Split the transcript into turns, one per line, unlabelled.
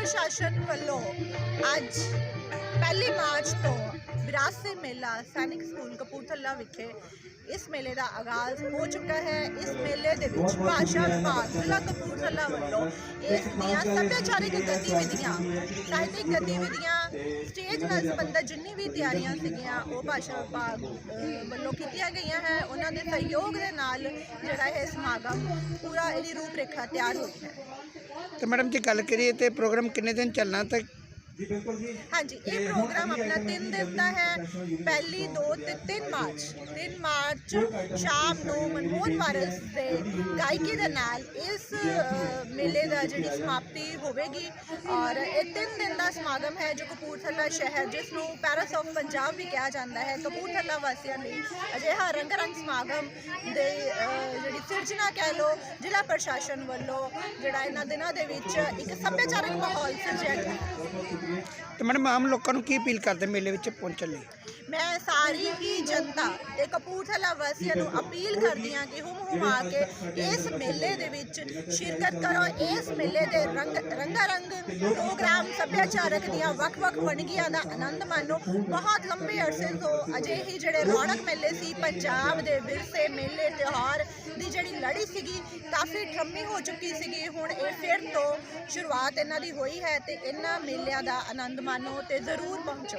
ਪ੍ਰਸ਼ਾਸਨ ਵੱਲੋਂ ਅੱਜ ਪਹਿਲੀ ਮਾਰਚ ਤੋਂ ਵਿਰਾਸਤ ਮੇਲਾ ਸੈਨਿਕ ਸਕੂਲ ਕਪੂਰਥਲਾ ਵਿਖੇ ਇਸ ਮੇਲੇ ਦਾ ਆਗਾਜ਼ ਹੋ ਚੁੱਕਾ ਹੈ। ਇਸ ਮੇਲੇ ਦੇ ਵਿੱਚ ਭਾਸ਼ਾ ਵਿਭਾਗ ਜ਼ਿਲ੍ਹਾ ਕਪੂਰਥਲਾ ਵੱਲੋਂ ਇਸ ਦੀਆਂ ਸੱਭਿਆਚਾਰਕ ਗਤੀਵਿਧੀਆਂ ਸਾਹਿਤਕ ਗਤੀਵਿਧੀਆਂ ਸਟੇਜ ਨਾਲ ਸੰਬੰਧਿਤ ਜਿੰਨੀ ਵੀ ਤਿਆਰੀਆਂ ਸੀਗੀਆਂ ਉਹ ਭਾਸ਼ਾ ਵਿਭਾਗ ਅਹ, ਵੱਲੋਂ ਕੀਤੀਆਂ ਗਈਆਂ ਹੈ। ਉਹਨਾਂ ਦੇ ਸਹਿਯੋਗ ਦੇ ਨਾਲ ਜਿਹੜਾ ਇਹ ਸਮਾਗਮ ਪੂਰਾ ਇਹਦੀ ਰੂਪਰੇਖਾ ਤਿਆਰ ਹੋਈ ਹੈ।
ਤੇ ਮੈਡਮ ਜੇ ਗੱਲ ਕਰੀਏ ਤੇ ਪ੍ਰੋਗਰਾਮ ਕਿੰਨੇ ਦਿਨ ਚੱਲਣਾ ਤੇ
ਹਾਂਜੀ ਇਹ ਪ੍ਰੋਗਰਾਮ ਆਪਣਾ 3 ਦਿਨ ਦਾ ਹੈ। ਪਹਿਲੀ 2 ਤੇ 3 ਮਾਰਚ। 3 ਮਾਰਚ ਸ਼ਾਮ ਨੂੰ ਮਨਮੋਹਨ ਵਾਰਸ ਦੇ ਗਾਇਕੀ ਦੇ ਨਾਲ ਇਸ ਮੇਲੇ ਦਾ ਜਿਹੜੀ ਸਮਾਪਤੀ ਹੋਵੇਗੀ। ਔਰ ਇਹ 3 ਦਿਨ ਦਾ ਸਮਾਗਮ ਹੈ ਜੋ ਕਪੂਰਥਲਾ ਸ਼ਹਿਰ ਜਿਸ ਨੂੰ ਪੈਰਿਸ ਆਫ ਪੰਜਾਬ ਵੀ ਕਿਹਾ ਜਾਂਦਾ ਹੈ। ਕਪੂਰਥਲਾ ਵਾਸੀਆਂ ਲਈ ਅਜਿਹਾ ਰੰਗਰੰਗ ਸਮਾਗਮ ਦੇ ਜਿਹੜੀ ਸਿਰਜਣਾ ਕਹਿ ਲੋ ਜ਼ਿਲ੍ਹਾ ਪ੍ਰਸ਼ਾਸਨ ਵੱਲੋਂ ਜਿਹੜਾ ਇਹਨਾਂ ਦਿਨਾਂ ਦੇ ਵਿੱਚ ਇੱਕ ਸੱਭਿਆਚਾਰਕ ਮਾਹੌਲ ਸਿਰਜਿਆ ਗਿਆ।
ਤੇ ਮੈਡਮ ਆਮ ਲੋਕਾਂ ਨੂੰ ਕੀ ਅਪੀਲ ਕਰਦੇ ਮੇਲੇ ਵਿੱਚ ਪਹੁੰਚਣ ਲਈ?
ਮੈਂ ਸਾਰੀ ਹੀ ਜਨਤਾ ਤੇ ਕਪੂਰਥਲਾ ਵਾਸੀਆਂ ਨੂੰ ਅਪੀਲ ਕਰਦੀ ਹਾਂ ਕਿ ਹੁਮ ਹੁਮ ਆ ਕੇ ਇਸ ਮੇਲੇ ਦੇ ਵਿੱਚ ਸ਼ਿਰਕਤ ਕਰੋ, ਇਸ ਮੇਲੇ ਦੇ ਰੰਗ ਰੰਗਾ ਰੰਗ ਪ੍ਰੋਗਰਾਮ ਸੱਭਿਆਚਾਰਕ ਦੀਆਂ ਵੱਖ-ਵੱਖ ਵੰਨਗੀਆਂ ਦਾ ਆਨੰਦ ਮਾਣੋ। ਬਹੁਤ ਲੰਬੇ ਅਰਸੇ ਤੋਂ ਅਜਿਹੀ ਜਿਹੜੇ ਰੌਣਕ ਮੇਲੇ ਸੀ, ਪੰਜਾਬ ਦੇ ਵਿਰਸੇ ਮੇਲੇ, ਤਿਉਹਾਰ ਦੀ ਜਿਹੜੀ ਲੜੀ ਸੀਗੀ, ਕਾਫੀ ਠੰਮੀ ਹੋ ਚੁੱਕੀ ਸੀਗੀ। ਹੁਣ ਇਹ ਫਿਰ ਤੋਂ ਸ਼ੁਰੂਆਤ ਇਹਨਾਂ ਦੀ ਹੋਈ ਹੈ ਤੇ ਇਹਨਾਂ ਮੇਲਿਆਂ ਦਾ ਆਨੰਦ ਮਾਣੋ ਤੇ ਜ਼ਰੂਰ ਪਹੁੰਚੋ।